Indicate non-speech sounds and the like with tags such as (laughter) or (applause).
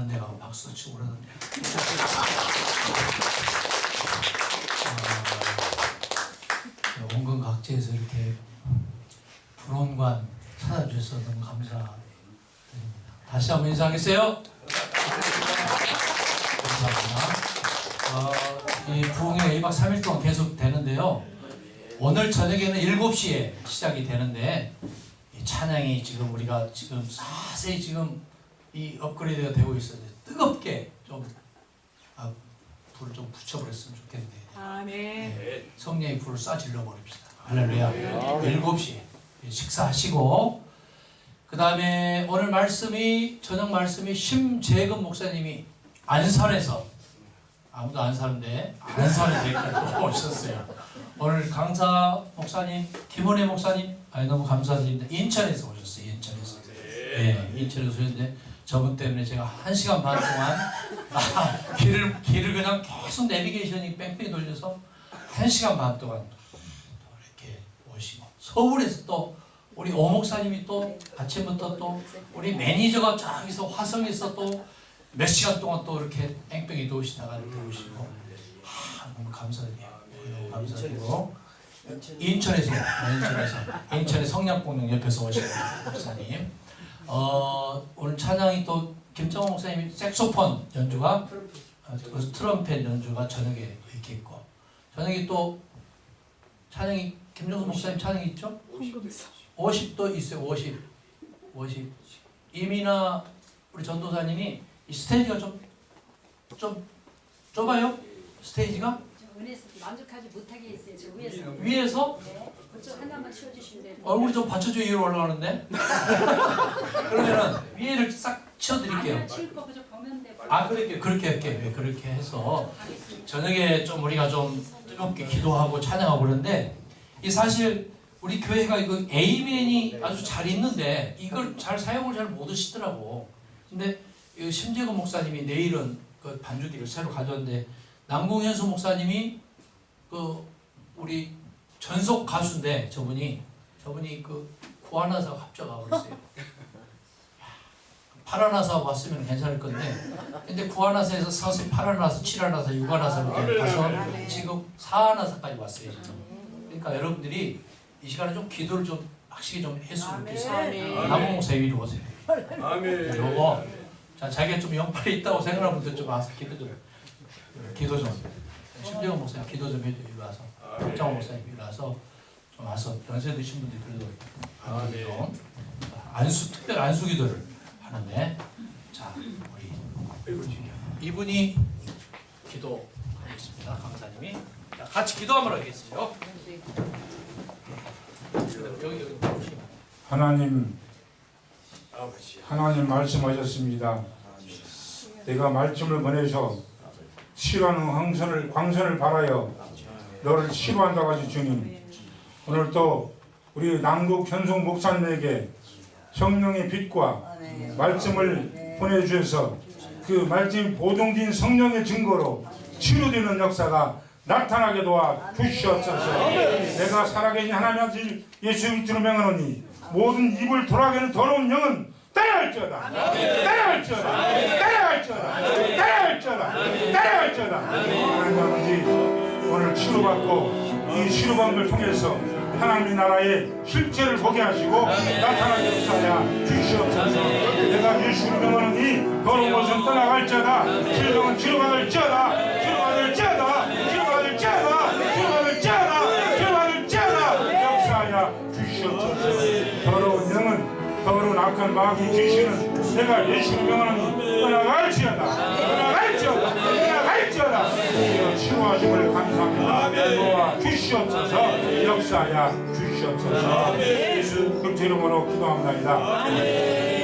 하는 데 가고 박수 치고 그러는데 어, 원근 각지에서 이렇게 불원관 찾아주셔서 너무 감사드립니다. 다시 한번 인사하겠어요? 감사합니다. 어, 이 부흥회 2박 3일 동안 계속 되는데요. 오늘 저녁에는 7시에 시작이 되는데 이 찬양이 지금 우리가 지금 자세히 지금 이 업그레이드가 되고 있어요. 뜨겁게 좀 아, 불을 좀 붙여버렸으면 좋겠는데 아멘. 네, 성령의 불을 쏴 질러 버립시다. 할렐루야. 7시 식사하시고 그 다음에 오늘 말씀이 저녁 말씀이 심재근 목사님이 안산에서 아무도 안 사는데 안산에 이렇게 (laughs) 오셨어요. 오늘 강사 목사님 김원혜 목사님 아니 너무 감사드립니다. 인천에서 오셨어요. 네, 인천에서 오셨는데 저분 때문에 제가 한 시간 반 동안 (laughs) 아, 길을 길을 그냥 계속 내비게이션이 뺑뺑이 돌려서 한 시간 반 동안 또 이렇게 오시고 서울에서 또 우리 오 목사님이 또 아침부터 또 우리 매니저가 저기서 화성에서 또 몇 시간 동안 또 이렇게 뺑뺑이 도시다가 이렇게 오시고 아, 너무 감사드려요. 너무 감사드리고 인천에서 인천에서 인천의 성냥공룡 옆에서 오신 목사님 어, 오늘 찬양이 또 김정호 목사님이 색소폰 연주가 어, 그 트럼펫 연주가 저녁에 이렇게 있고 저녁에 또 찬양이 김정수 목사님 찬양이 있죠? 헌금서. 50도 있어요. 50. 50. 이미나 우리 전도사님이 이 스테이지가 좀 좀 좁아요? 스테이지가 은혜에서 만족하지 못하게 있어요. 저 위에서. 위에서 네. 그쪽 하나만 치워주시면 돼요. 얼굴이 좀 받쳐줘 위로 올라가는데 (laughs) 그러면은 위에를 싹 치워드릴게요. 아니요, 치울 거 그저 보면 돼. 아 그렇게 그렇게 할게 네, 그렇게 해서 저녁에 좀 우리가 좀 뜨겁게 기도하고 찬양하고 그러는데 이 사실 우리 교회가 이거 에이맨이 아주 잘 있는데 이걸 잘 사용을 잘 못 하시더라고. 근데 이 심재근 목사님이 내일은 그 반주기를 새로 가져왔는데 남궁현수 목사님이 그 우리 전속 가수인데 저분이 저분이 그 구하나사 합자가 버렸어요. 파라나사 왔으면 괜찮을 건데 근데 구하나사에서 서서히 파라나사, 칠하나사, 육하나사 이렇게 가서 지금 사하나사까지 왔어요. 지금. 그러니까 여러분들이 이 시간에 좀 기도를 좀 확실히 좀 했으면 좋겠어요. 목사 위로 오세요. 아멘. 요거 자 자기가 좀 영빨이 있다고 생각하는 분들 좀 와서 기도 좀 기도 좀 심재원 목사님 기도 좀 해줘 이리 와서. 박정호 목사님 이리 와서 좀 와서 연세 드신 분들 그래도 아멘. 좀 안수 특별 안수 기도를 하는데 자 우리 이분이 기도하겠습니다. 강사님이. 자 같이 기도 한번 하겠어요 여기 여기 보시면 하나님 아버지. 하나님 말씀하셨습니다. 내가 말씀을 보내서 치료하는 황선을 광선을 바라여 너를 치료한다고 하시 주님. 오늘 또 우리 남국 현송 목사님에게 성령의 빛과 말씀을 보내주셔서 그 말씀이 보존된 성령의 증거로 치료되는 역사가 나타나게 도와 주시옵소서. 내가 살아계신 하나님 아버지 예수 그리스도로 명하노니 모든 입을 돌아가는 더러운 영은 따라할지어다. 따라할지어다. 따라할지어다. 따라할지어다. 따라할지어다. 하나님 아버지 오늘 치료받고 이 치료받는 걸 통해서 하나님의 나라의 실체를 보게 하시고 나타나게 역사하여 주시옵소서. 내가 예수로 명하노니 더러운 것은 떠나갈지어다. 질병은 치료받을지어다. 치료받을지어다. 치료받을지어다. 치료받을지어다. 치료받을지어다. 역사하여 주시옵소서. 더러운 영은 더러운 악한 마귀 지시는 내가 예수로 명하노니 떠나갈지어다. 떠나갈지어다. 이어 치료하심을 감사합니다. 주시옵소서. 역사하여 주시옵소서. 예수 그리스도 이름으로 기도합니다.